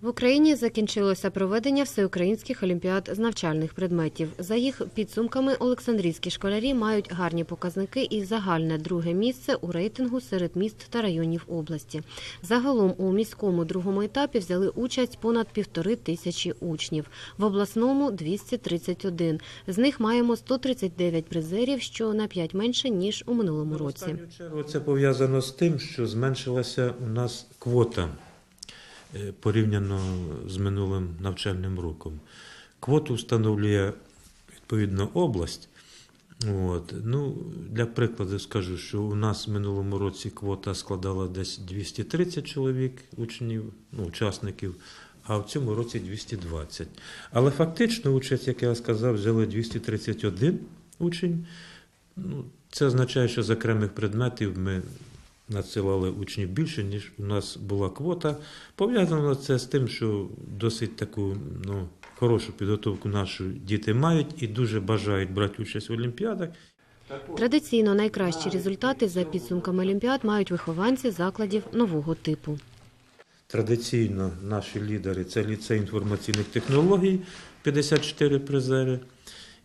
В Україні закінчилося проведення всеукраїнських олімпіад з навчальних предметів. За їх підсумками, олександрійські школярі мають гарні показники і загальне друге місце у рейтингу серед міст та районів області. Загалом у міському другому етапі взяли участь понад півтори тисячі учнів, в обласному 231. З них маємо 139 призерів, що на 5 менше ніж у минулому році. останню це пов'язано з тим, що зменшилася у нас квота порівняно з минулим навчальним роком. Квоту встановлює відповідно область. От. Ну, для прикладу скажу, що у нас в минулому році квота складала десь 230 чоловік, учнів, ну, учасників, а в цьому році 220. Але фактично участь, як я сказав, взяли 231 учень. Ну, це означає, що з окремих предметів ми надсилали учнів більше, ніж у нас була квота. Пов'язано це з тим, що досить таку ну, хорошу підготовку наші діти мають і дуже бажають брати участь в олімпіадах. Традиційно найкращі результати за підсумками олімпіад мають вихованці закладів нового типу. Традиційно наші лідери це ліцей інформаційних технологій, 54 призери,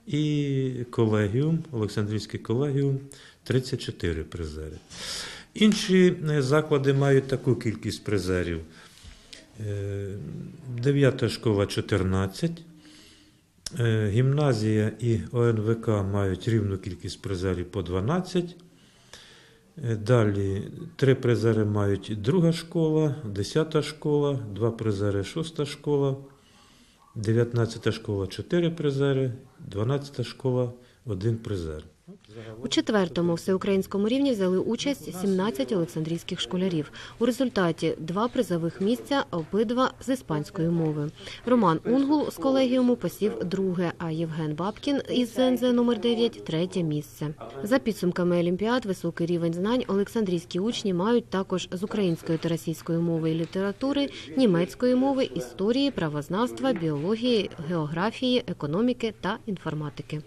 і колегіум, Олександрійський колегіум, 34 призери. Інші е, заклади мають таку кількість призерів. Е, Дев'ята школа 14. Е, Гімназія і ОНВК мають рівну кількість призерів по 12. Е, Далі три призери мають друга школа, 10 школа, два призери шоста школа, 19 школа 4 призери, 12 школа 1 призер. У четвертому всеукраїнському рівні взяли участь 17 олександрійських школярів. У результаті два призових місця, обидва з іспанської мови. Роман Унгул з колегіуму посів друге, а Євген Бабкін із ЗНЗ номер 9 – третє місце. За підсумками олімпіад, високий рівень знань олександрійські учні мають також з української та російської мови і літератури, німецької мови, історії, правознавства, біології, географії, економіки та інформатики.